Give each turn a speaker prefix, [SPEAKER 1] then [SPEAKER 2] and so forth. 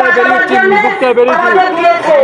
[SPEAKER 1] বেরিয়েছি বেরিয়েছি